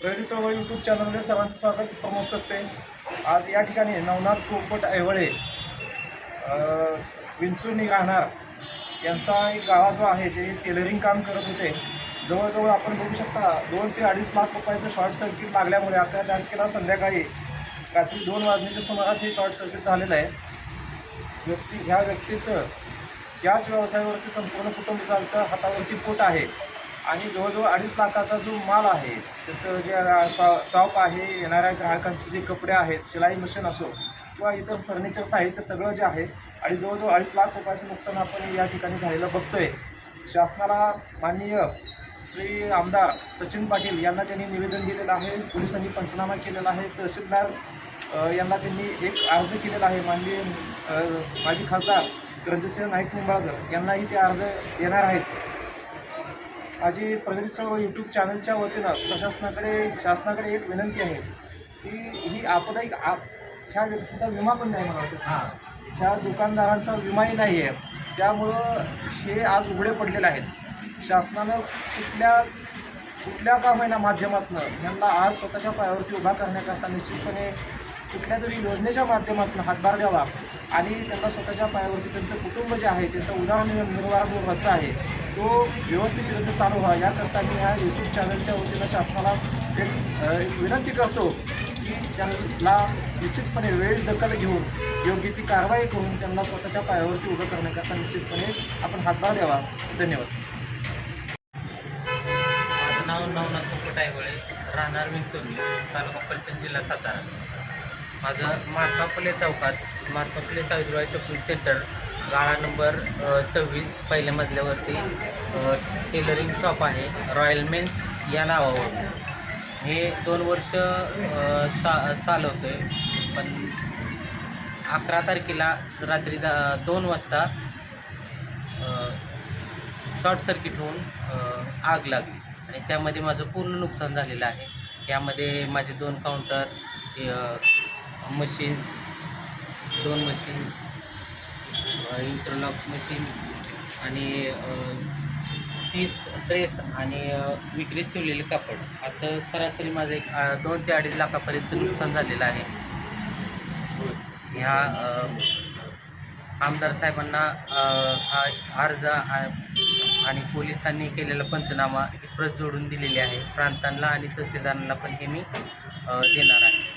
चळवळ यूट्यूब चॅनलमध्ये सर्वांचं स्वागत प्रमोद असते आज या ठिकाणी नवनाथ पोपट ऐवळे विंचुनी राहणार यांचा एक गाळा जो आहे ते टेलरिंग काम करत होते जवळजवळ आपण बघू शकता दोन ते अडीच लाख रुपयाचं शॉर्ट सर्किट लागल्यामुळे अकरा तारखेला संध्याकाळी रात्री दोन वाजण्याच्या सुमारास हे शॉर्ट सर्किट झालेलं आहे. व्यक्ती ह्या व्यक्तीचं याच व्यवसायावरती संपूर्ण कुटुंब चालतं हातावरती पोट आहे. आणि जवळजवळ अडीच लाखाचा जो माल आहे त्याचं जे शॉ शॉप आहे येणाऱ्या ग्राहकांचे जे कपडे आहेत शिलाई मशीन असो किंवा इतर फर्निचर साहित्य सगळं जे आहे आणि जवळजवळ अडीच लाख रुपयाचं नुकसान आपण या ठिकाणी झालेलं बघतोय. शासनाला माननीय श्री आमदार सचिन पाटील यांना त्यांनी निवेदन दिलेलं आहे पोलिसांनी पंचनामा केलेला आहे तहसीलदार यांना त्यांनी एक अर्ज केलेला आहे माननीय माजी खासदार रणजितसिंह नाईक निंबाळकर यांनाही ते अर्ज येणार आहेत. माझी प्रगती चळवळ यूट्यूब चॅनलच्या वतीनं प्रशासनाकडे शासनाकडे एक विनंती आहे की ही आपदा एक आप ह्या व्यक्तीचा विमा पण नाही मला वाटतं हां. ह्या दुकानदारांचा विमाही नाही आहे. त्यामुळं हे आज उघडे पडलेले आहेत. शासनानं कुठल्या कुठल्या का होईना माध्यमातून यांना आज स्वतःच्या पायावरती उभा करण्याकरता निश्चितपणे कुठल्या तरी योजनेच्या माध्यमातून हातभार द्यावा आणि त्यांना स्वतःच्या पायावरती त्यांचं कुटुंब जे आहे त्यांचा उदरनिर्वाह जो रोजचा आहे तो व्यवस्थितरित्या चालू व्हा. याकरता मी ह्या यूट्यूब चॅनलच्या वतीनं शासनाला एक विनंती करतो की त्यांना निश्चितपणे वेळ दखल घेऊन योग्य ती कारवाई करून त्यांना स्वतःच्या पायावरती उभं करण्याकरता निश्चितपणे आपण हातभार द्यावा. धन्यवाद. माझं नाव नवनाथ पोपट राहणार राहणार विंचोली तालुका पलटण जिल्हा सातारा. माझं महात्मा चौकात महात्मा फुले सावित्रीबाई शॉपिंग सेंटर गाळा नंबर सव्वीस पहिल्या मजल्यावरती टेलरिंग शॉप आहे रॉयल मेन्स या नावावर. हे दोन वर्ष चा चालवतो आहे पण अकरा तारखेला रात्री दा दोन वाजता शॉर्ट सर्किट होऊन आग लागली. आणि त्यामध्ये माझं पूर्ण नुकसान झालेलं आहे. त्यामध्ये माझे दोन काउंटर मशीन्स दोन मशीन्स इंटरलॉक मशीन आणि तीस ड्रेस आणि विक्रीस ठेवलेले कापड. असं सरासरी माझं एक दोन ते अडीच लाखापर्यंत नुकसान झालेलं आहे. ह्या आमदार साहेबांना हा अर्ज आणि पोलिसांनी केलेला पंचनामा ही प्रत जोडून दिलेली आहे. प्रांतांना आणि तहसीलदारांना पण हे मी देणार आहे.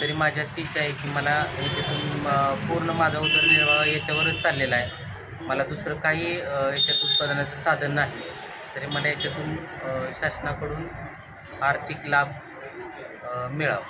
तरी माझ्या इच्छा आहे की मला याच्यातून पूर्ण माझा उदरनिर्वाह याच्यावरच चाललेला आहे. मला दुसरं काही याच्यात उत्पादनाचं साधन नाही. तरी मला याच्यातून शासनाकडून आर्थिक लाभ मिळावा.